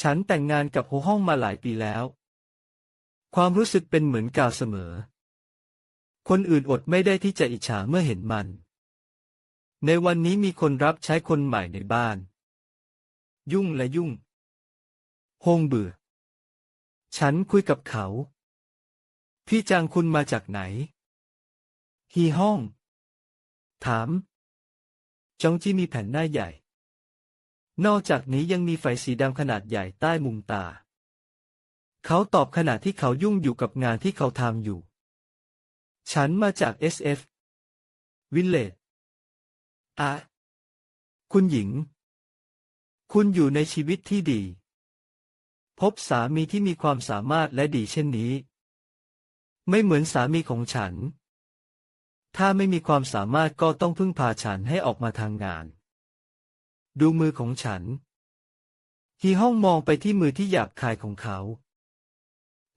ฉันแต่งงานกับโฮห้องมาหลายปีแล้ว ความรู้สึกเป็นเหมือนกาวเสมอ คนอื่นอดไม่ได้ที่จะอิจฉาเมื่อเห็นมัน ในวันนี้มีคนรับใช้คนใหม่ในบ้าน ยุ่งและยุ่งฮงเบื่อ ฉันคุยกับเขา พี่จางคุณมาจากไหน ฮีห้อง ถาม จองจีมีแผ่นหน้าใหญ่ นอกจากนี้ยังมีไฟสีดำขนาดใหญ่ใต้มุมตา เขาตอบขณะที่เขายุ่งอยู่กับงานที่เขาทำอยู่ ฉันมาจาก SF Village อะคุณหญิง คุณอยู่ในชีวิตที่ดี พบสามีที่มีความสามารถและดีเช่นนี้ ไม่เหมือนสามีของฉัน ถ้าไม่มีความสามารถก็ต้องพึ่งพาฉันให้ออกมาทางงาน ดูมือของฉัน ฮีห้องมองไปที่มือที่หยาบคายของเขา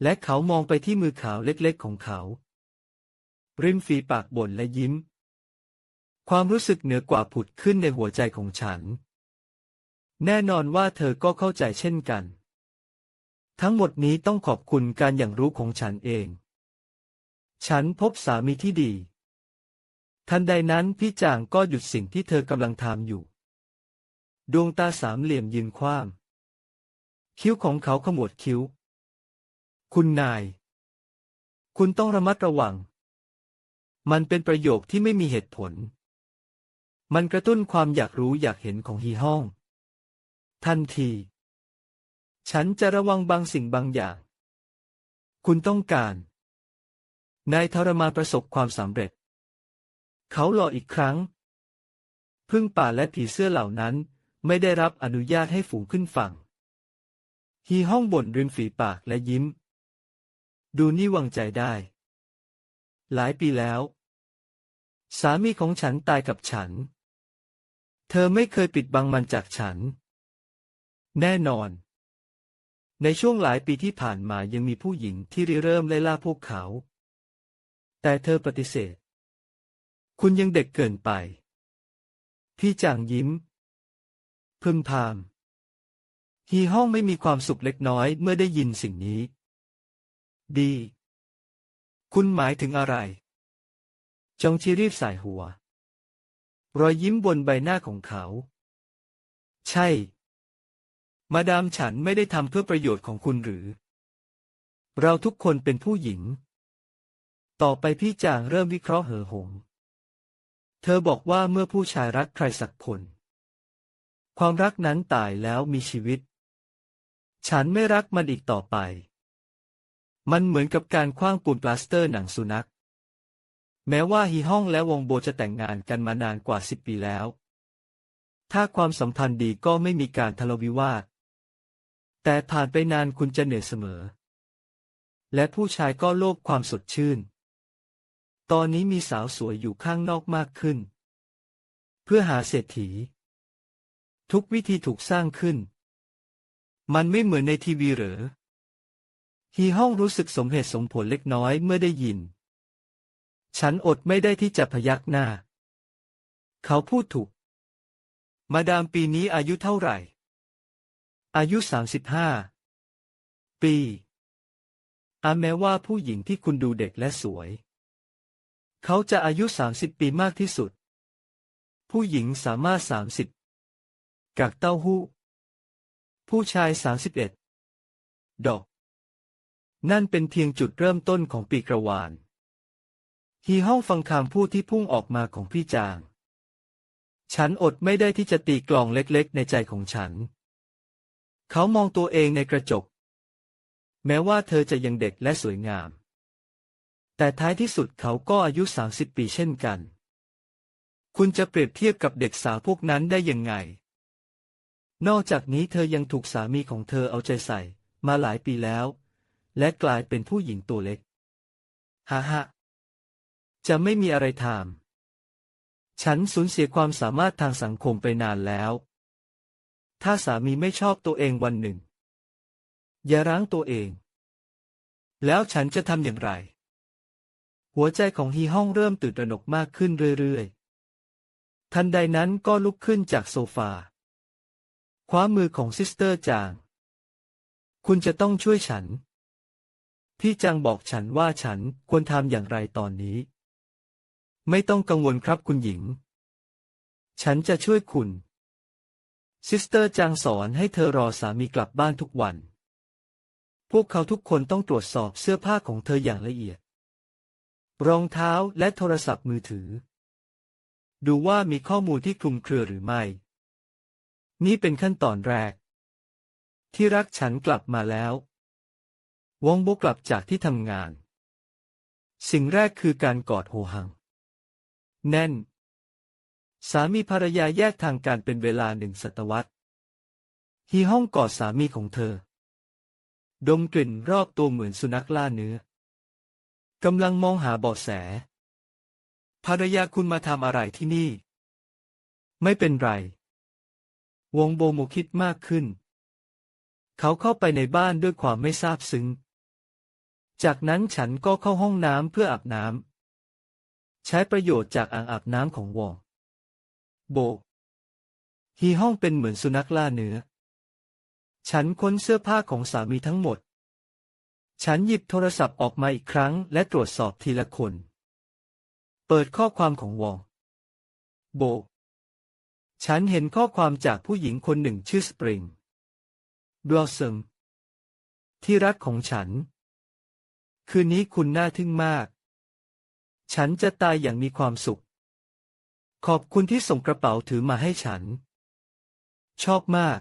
และเขามองไปที่มือขาวเล็กๆของเขา ริมฝีปากบ่นและยิ้ม ความรู้สึกเหนือกว่าผุดขึ้นในหัวใจของฉัน แน่นอนว่าเธอก็เข้าใจเช่นกัน ทั้งหมดนี้ต้องขอบคุณการอย่างรู้ของฉันเอง ฉันพบสามีที่ดี ทันใดนั้นพี่จางก็หยุดสิ่งที่เธอกำลังทำอยู่ ดวงตาสามเหลี่ยมยืนคว้างคิ้วของเขาขมวดคิ้ว คุณนาย คุณต้องระมัดระวัง มันเป็นประโยคที่ไม่มีเหตุผล มันกระตุ้นความอยากรู้อยากเห็นของฮีห้อง ทันที ฉันจะระวังบางสิ่งบางอย่าง คุณต้องการ นายทรมาประสบความสำเร็จ เขาหล่ออีกครั้ง พึ่งป่าและผีเสื้อเหล่านั้น ไม่ได้รับอนุญาตให้ฝูงขึ้นฝั่ง ฮีห้องบ่นริมฝีปากและยิ้ม ดูนี่วางใจได้ หลายปีแล้ว สามีของฉันตายกับฉัน เธอไม่เคยปิดบังมันจากฉัน แน่นอน ในช่วงหลายปีที่ผ่านมายังมีผู้หญิงที่ริเริ่มไล่ล่าพวกเขา แต่เธอปฏิเสธ คุณยังเด็กเกินไป พี่จางยิ้ม พึมพามฮีห้องไม่มีความสุขเล็กน้อยเมื่อได้ยินสิ่งนี้ ดี คุณหมายถึงอะไร จองชีรีบสายหัว รอยยิ้มบนใบหน้าของเขา ใช่ มาดามฉันไม่ได้ทำเพื่อประโยชน์ของคุณหรือ เราทุกคนเป็นผู้หญิง ต่อไปพี่จางเริ่มวิเคราะห์เหอหง เธอบอกว่าเมื่อผู้ชายรักใครสักคน ความรักนั้นตายแล้วมีชีวิต ฉันไม่รักมันอีกต่อไป มันเหมือนกับการคว้างปูนปลาสเตอร์หนังสุนัข แม้ว่าฮีฮ่องและวงโบจะแต่งงานกันมานานกว่าสิบปีแล้ว ถ้าความสัมพันธ์ดีก็ไม่มีการทะเลาะวิวาท แต่ผ่านไปนานคุณจะเหนื่อยเสมอ และผู้ชายก็โลภความสดชื่น ตอนนี้มีสาวสวยอยู่ข้างนอกมากขึ้น เพื่อหาเศรษฐี ทุกวิธีถูกสร้างขึ้น มันไม่เหมือนในทีวีหรือฮีห้องรู้สึกสมเหตุสมผลเล็กน้อยเมื่อได้ยิน ฉันอดไม่ได้ที่จะพยักหน้า เขาพูดถูก มาดามปีนี้อายุเท่าไหร่ อายุสามสิบห้าปีอาแม้ว่าผู้หญิงที่คุณดูเด็กและสวย เขาจะอายุสามสิบปีมากที่สุด ผู้หญิงสามารถสามสิบ กากเต้าหู้ ผู้ชายสามสิบเอ็ดดอก นั่นเป็นเพียงจุดเริ่มต้นของปีกระวานฮีห้องฟังคำพูดที่พุ่งออกมาของพี่จาง ฉันอดไม่ได้ที่จะตีกลองเล็กๆ ในใจของฉัน เขามองตัวเองในกระจก แม้ว่าเธอจะยังเด็กและสวยงาม แต่ท้ายที่สุดเขาก็อายุ 30 ปีเช่นกัน คุณจะเปรียบเทียบกับเด็กสาวพวกนั้นได้ยังไง นอกจากนี้เธอยังถูกสามีของเธอเอาใจใส่ มาหลายปีแล้ว และกลายเป็นผู้หญิงตัวเล็กฮ่าฮ่าจะไม่มีอะไรทำฉันสูญเสียความสามารถทางสังคมไปนานแล้ว ถ้าสามีไม่ชอบตัวเองวันหนึ่ง อย่าร้างตัวเอง แล้วฉันจะทำอย่างไร หัวใจของฮีฮ่องเริ่มตื่นตระหนกมากขึ้นเรื่อยๆ ทันใดนั้นก็ลุกขึ้นจากโซฟา คว้ามือของซิสเตอร์จาง คุณจะต้องช่วยฉัน พี่จังบอกฉันว่าฉันควรทำอย่างไรตอนนี้ ไม่ต้องกังวลครับคุณหญิง ฉันจะช่วยคุณ ซิสเตอร์จางสอนให้เธอรอสามีกลับบ้านทุกวัน พวกเขาทุกคนต้องตรวจสอบเสื้อผ้าของเธออย่างละเอียด รองเท้าและโทรศัพท์มือถือ ดูว่ามีข้อมูลที่คลุมเครือหรือไม่ นี่เป็นขั้นตอนแรก ที่รักฉันกลับมาแล้ว วองโบกลับจากที่ทำงาน สิ่งแรกคือการกอดโฮหัง แน่น สามีภรรยาแยกทางการเป็นเวลาหนึ่งศตวรรษฮีห้องกอดสามีของเธอ ดมกลิ่นรอบตัวเหมือนสุนัขล่าเนื้อกำลังมองหาเบาะแส ภรรยาคุณมาทำอะไรที่นี่ ไม่เป็นไร วงโบโมคิดมากขึ้น เขาเข้าไปในบ้านด้วยความไม่ซาบซึ้ง จากนั้นฉันก็เข้าห้องน้ำเพื่ออาบน้ำ ใช้ประโยชน์จากอ่างอาบน้ำของวงโบ ฮีห้องเป็นเหมือนสุนัขล่าเนื้อ ฉันค้นเสื้อผ้าของสามีทั้งหมด ฉันหยิบโทรศัพท์ออกมาอีกครั้งและตรวจสอบทีละคน เปิดข้อความของวอง โบ ฉันเห็นข้อความจากผู้หญิงคนหนึ่งชื่อสปริงบลอสซมที่รักของฉัน คืนนี้คุณน่าทึ่งมาก ฉันจะตายอย่างมีความสุข ขอบคุณที่ส่งกระเป๋าถือมาให้ฉัน ชอบมาก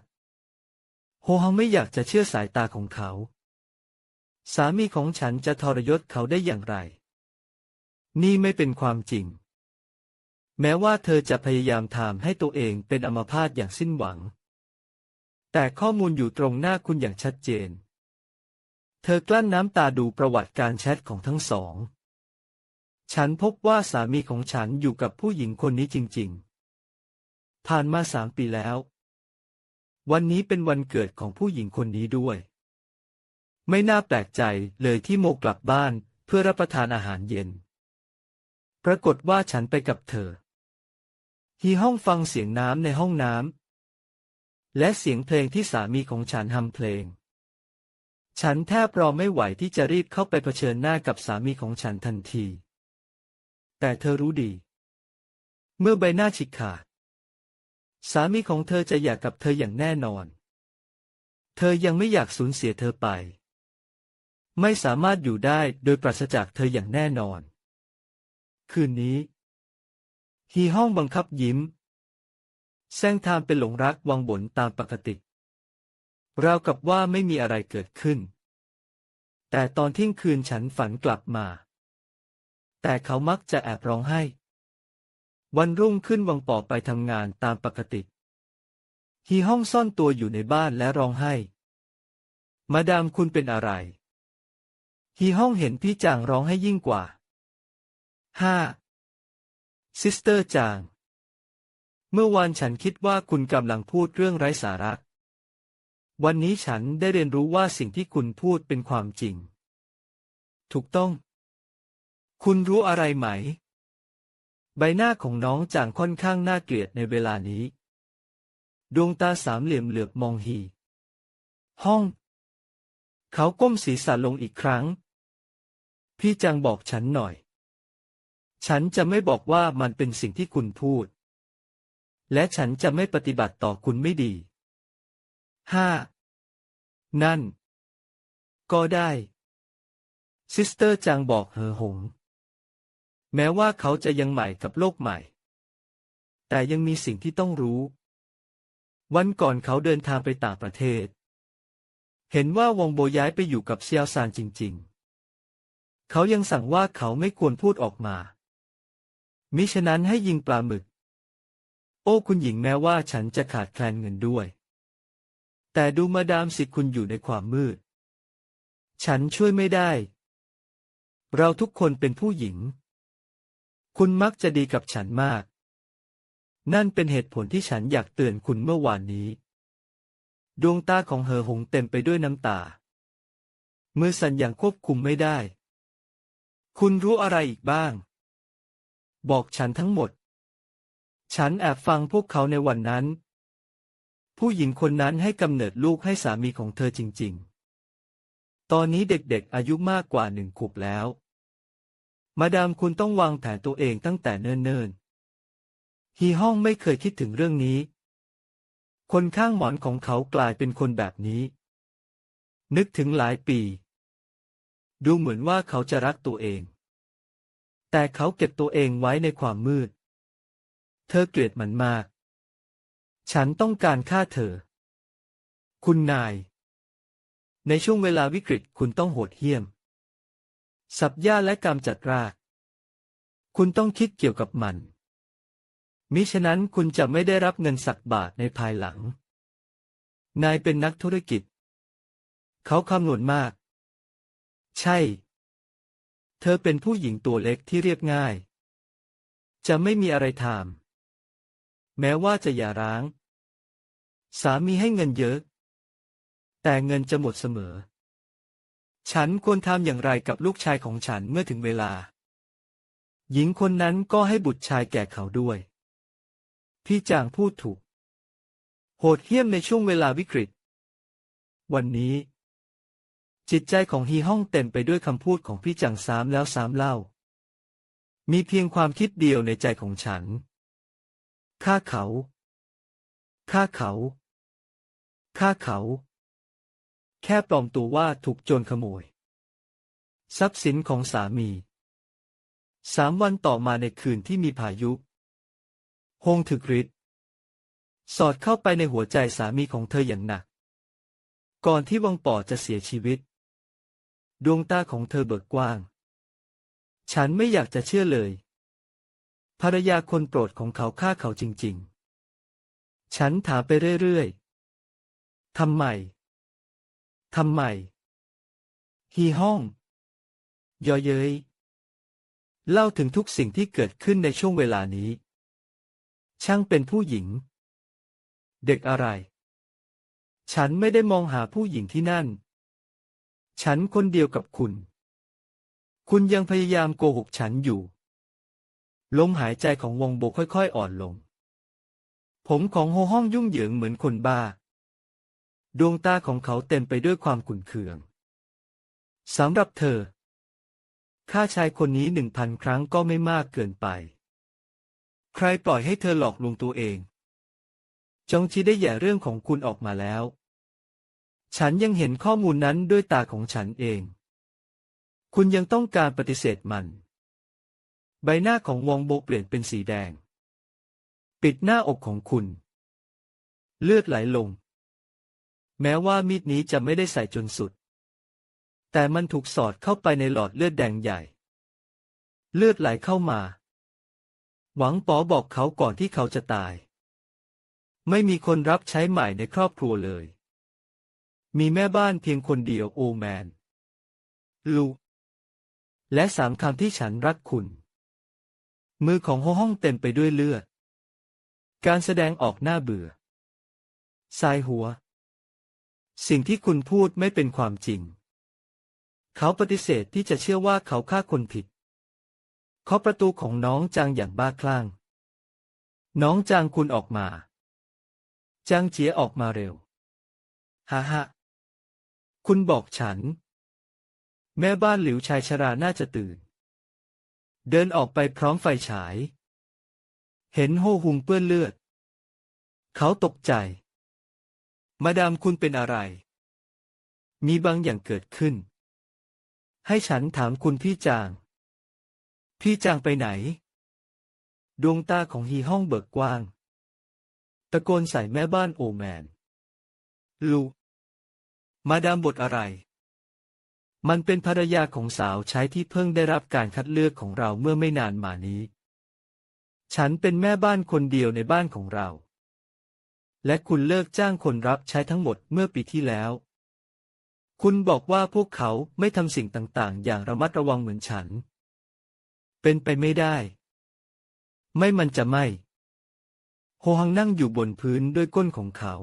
โฮฮังไม่อยากจะเชื่อสายตาของเขา สามีของฉันจะทรยศเขาได้อย่างไร นี่ไม่เป็นความจริง แม้ว่าเธอจะพยายามทำให้ตัวเองเป็นอัมพาตอย่างสิ้นหวัง แต่ข้อมูลอยู่ตรงหน้าคุณอย่างชัดเจน เธอกลั้นน้ำตาดูประวัติการแชทของทั้งสอง ฉันพบว่าสามีของฉันอยู่กับผู้หญิงคนนี้จริง ๆ ผ่านมาสามปีแล้ว วันนี้เป็นวันเกิดของผู้หญิงคนนี้ด้วย ไม่น่าแปลกใจเลยที่โมกลับบ้านเพื่อรับประทานอาหารเย็น ปรากฏว่าฉันไปกับเธอ ฮีห้องฟังเสียงน้ำในห้องน้ำและเสียงเพลงที่สามีของฉันทำเพลง ฉันแทบรอไม่ไหวที่จะรีบเข้าไปเผชิญหน้ากับสามีของฉันทันที แต่เธอรู้ดี เมื่อใบหน้าฉีกขาด สามีของเธอจะอยากกับเธออย่างแน่นอน เธอยังไม่อยากสูญเสียเธอไป ไม่สามารถอยู่ได้โดยปราศจากเธออย่างแน่นอน คืนนี้ ฮีห้องบังคับยิ้ม แซงทามเป็นหลงรักวังบนตามปกติราวกับว่าไม่มีอะไรเกิดขึ้น แต่ตอนเที่ยงคืนฉันฝันกลับมา แต่เขามักจะแอบร้องไห้ วันรุ่งขึ้นวังปอไปทำงานตามปกติ ฮีห้องซ่อนตัวอยู่ในบ้านและร้องไห้ มาดามคุณเป็นอะไร ฮีห้องเห็นพี่จางร้องให้ยิ่งกว่า ห้า ซิสเตอร์จาง เมื่อวานฉันคิดว่าคุณกำลังพูดเรื่องไร้สาระ วันนี้ฉันได้เรียนรู้ว่าสิ่งที่คุณพูดเป็นความจริง ถูกต้อง คุณรู้อะไรไหม ใบหน้าของน้องจางค่อนข้างน่าเกลียดในเวลานี้ ดวงตาสามเหลี่ยมเหลือบมองฮีห้อง เขาก้มศีรษะลงอีกครั้ง พี่จางบอกฉันหน่อย ฉันจะไม่บอกว่ามันเป็นสิ่งที่คุณพูด และฉันจะไม่ปฏิบัติต่อคุณไม่ดีห้านั่น ก็ได้ ซิสเตอร์จางบอกเหอหง แม้ว่าเขาจะยังใหม่กับโลกใหม่ แต่ยังมีสิ่งที่ต้องรู้ วันก่อนเขาเดินทางไปต่างประเทศ เห็นว่าวงโบย้ายไปอยู่กับเซียวซานจริง ๆ เขายังสั่งว่าเขาไม่ควรพูดออกมา มิฉะนั้นให้ยิงปลาหมึก โอ้คุณหญิงแม้ว่าฉันจะขาดแคลนเงินด้วย แต่ดูมาดามสิคุณอยู่ในความมืด ฉันช่วยไม่ได้ เราทุกคนเป็นผู้หญิง คุณมักจะดีกับฉันมาก นั่นเป็นเหตุผลที่ฉันอยากเตือนคุณเมื่อวานนี้ ดวงตาของเหอหงเต็มไปด้วยน้ำตา มือสั่นอย่างควบคุมไม่ได้ คุณรู้อะไรอีกบ้าง บอกฉันทั้งหมด ฉันแอบฟังพวกเขาในวันนั้น ผู้หญิงคนนั้นให้กำเนิดลูกให้สามีของเธอจริง ๆ ตอนนี้เด็กๆอายุมากกว่าหนึ่งขวบแล้ว มาดามคุณต้องวางแผนตัวเองตั้งแต่เนิ่นๆ ฮีฮ่องไม่เคยคิดถึงเรื่องนี้ คนข้างหมอนของเขากลายเป็นคนแบบนี้ นึกถึงหลายปี ดูเหมือนว่าเขาจะรักตัวเอง แต่เขาเก็บตัวเองไว้ในความมืด เธอเกลียดมันมาก ฉันต้องการฆ่าเธอ คุณนาย ในช่วงเวลาวิกฤตคุณต้องโหดเหี้ยม สับหญ้าและกำจัดราก คุณต้องคิดเกี่ยวกับมัน มิฉะนั้นคุณจะไม่ได้รับเงินสักบาทในภายหลัง นายเป็นนักธุรกิจ เขาคำนวณมาก ใช่ เธอเป็นผู้หญิงตัวเล็กที่เรียบง่าย จะไม่มีอะไรทำแม้ว่าจะหย่าร้าง สามีให้เงินเยอะ แต่เงินจะหมดเสมอ ฉันควรทำอย่างไรกับลูกชายของฉันเมื่อถึงเวลา หญิงคนนั้นก็ให้บุตรชายแก่เขาด้วย พี่จางพูดถูก โหดเหี้ยมในช่วงเวลาวิกฤต วันนี้ จิตใจของฮีฮ่องเต็มไปด้วยคำพูดของพี่จางซ้ำแล้วซ้ำเล่า มีเพียงความคิดเดียวในใจของฉัน ฆ่าเขา ฆ่าเขา ฆ่าเขา แค่ปลอมตัวว่าถูกโจรขโมย ทรัพย์สินของสามี สามวันต่อมาในคืนที่มีพายุฮงถึกฤทธิ์สอดเข้าไปในหัวใจสามีของเธออย่างหนัก ก่อนที่วังป่อจะเสียชีวิต ดวงตาของเธอเบิกกว้าง ฉันไม่อยากจะเชื่อเลย ภรรยาคนโปรดของเขาฆ่าเขาจริง ๆ ฉันถามไปเรื่อยๆทำไมทำไม ฮีห้อง ยอเย้ย เล่าถึงทุกสิ่งที่เกิดขึ้นในช่วงเวลานี้ ช่างเป็นผู้หญิง เด็กอะไร ฉันไม่ได้มองหาผู้หญิงที่นั่น ฉันคนเดียวกับคุณ คุณยังพยายามโกหกฉันอยู่ ลมหายใจของวงโบค่อยๆอ่อนลง ผมของโฮห้องยุ่งเหยิงเหมือนคนบ้า ดวงตาของเขาเต็มไปด้วยความขุ่นเคือง สำหรับเธอ ค่าชายคนนี้หนึ่งพันครั้งก็ไม่มากเกินไป ใครปล่อยให้เธอหลอกลวงตัวเองจงชีได้แย่เรื่องของคุณออกมาแล้ว ฉันยังเห็นข้อมูลนั้นด้วยตาของฉันเอง คุณยังต้องการปฏิเสธมัน ใบหน้าของวองโบเปลี่ยนเป็นสีแดง ปิดหน้าอกของคุณ เลือดไหลลง แม้ว่ามีดนี้จะไม่ได้ใส่จนสุด แต่มันถูกสอดเข้าไปในหลอดเลือดแดงใหญ่ เลือดไหลเข้ามา หวังป๋อบอกเขาก่อนที่เขาจะตาย ไม่มีคนรับใช้ใหม่ในครอบครัวเลย มีแม่บ้านเพียงคนเดียวโอแมน ลู และสามคำที่ฉันรักคุณ มือของห้องเต็มไปด้วยเลือด การแสดงออกหน้าเบื่อ สายหัว สิ่งที่คุณพูดไม่เป็นความจริง เขาปฏิเสธที่จะเชื่อว่าเขาฆ่าคนผิดเคาะประตูของน้องจางอย่างบ้าคลั่ง น้องจางคุณออกมา จางเจียออกมาเร็ว ฮ่าฮ่า คุณบอกฉัน แม่บ้านหลิวชายชราน่าจะตื่น เดินออกไปพร้อมไฟฉาย เห็นโฮหุงเปื้อนเลือด เขาตกใจ มาดามคุณเป็นอะไร มีบางอย่างเกิดขึ้น ให้ฉันถามคุณพี่จาง พี่จางไปไหน ดวงตาของฮีห้องเบิกกว้าง ตะโกนใส่แม่บ้านโอแมน ลูก มาดามบทอะไร มันเป็นภรรยาของสาวใช้ที่เพิ่งได้รับการคัดเลือกของเราเมื่อไม่นานมานี้ ฉันเป็นแม่บ้านคนเดียวในบ้านของเรา และคุณเลิกจ้างคนรับใช้ทั้งหมดเมื่อปีที่แล้ว คุณบอกว่าพวกเขาไม่ทำสิ่งต่างๆ อย่างระมัดระวังเหมือนฉัน เป็นไปไม่ได้ ไม่มันจะไม่ โฮฮังนั่งอยู่บนพื้นด้วยก้นของเขา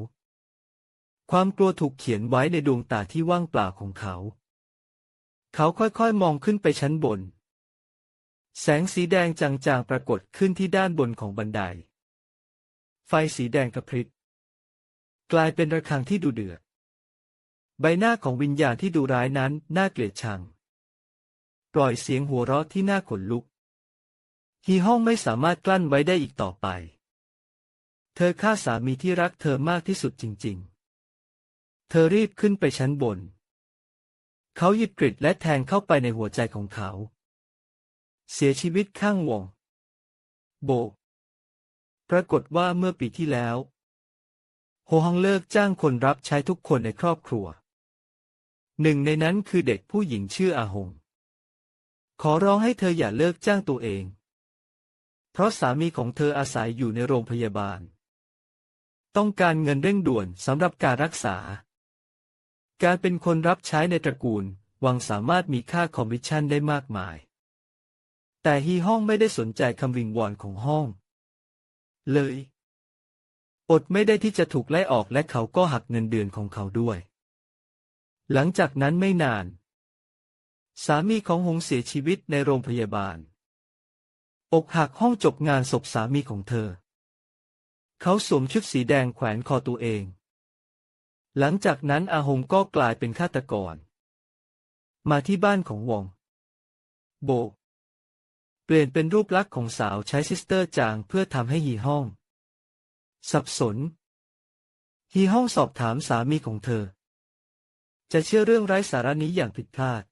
ความกลัวถูกเขียนไว้ในดวงตาที่ว่างเปล่าของเขา เขาค่อยๆมองขึ้นไปชั้นบน แสงสีแดงจางๆปรากฏขึ้นที่ด้านบนของบันได ไฟสีแดงกระพริบกลายเป็นระฆังที่ดูเดือด ใบหน้าของวิญญาณที่ดูร้ายนั้นน่าเกลียดชัง ปล่อยเสียงหัวเราะที่น่าขนลุก ฮีห้องไม่สามารถกลั้นไว้ได้อีกต่อไป เธอฆ่าสามีที่รักเธอมากที่สุดจริง ๆ เธอรีบขึ้นไปชั้นบน เขาหยิบกริดและแทงเข้าไปในหัวใจของเขา เสียชีวิตข้างวง โบ ปรากฏว่าเมื่อปีที่แล้ว โฮฮังเลิกจ้างคนรับใช้ทุกคนในครอบครัว หนึ่งในนั้นคือเด็กผู้หญิงชื่ออาหง ขอร้องให้เธออย่าเลิกจ้างตัวเอง เพราะสามีของเธออาศัยอยู่ในโรงพยาบาล ต้องการเงินเร่งด่วนสำหรับการรักษา การเป็นคนรับใช้ในตระกูล วังสามารถมีค่าคอมมิชชั่นได้มากมาย แต่ฮีห้องไม่ได้สนใจคำวิงวอนของห้อง เลยอดไม่ได้ที่จะถูกไล่ออกและเขาก็หักเงินเดือนของเขาด้วย หลังจากนั้นไม่นาน สามีของหงเสียชีวิตในโรงพยาบาล อกหักห้องจบงานศพสามีของเธอ เขาสวมชุดสีแดงแขวนคอตัวเอง หลังจากนั้นอาหงก็กลายเป็นฆาตกร มาที่บ้านของวอง โบ เปลี่ยนเป็นรูปลักษณ์ของสาวใช้ซิสเตอร์จางเพื่อทำให้ฮีห้อง สับสน ฮีห้องสอบถามสามีของเธอ จะเชื่อเรื่องไร้สาระนี้อย่างผิดพลาด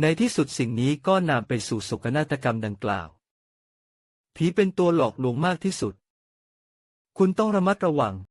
ในที่สุดสิ่งนี้ก็นำไปสู่โศกนาฏกรรมดังกล่าวผีเป็นตัวหลอกลวงมากที่สุด คุณต้องระมัดระวัง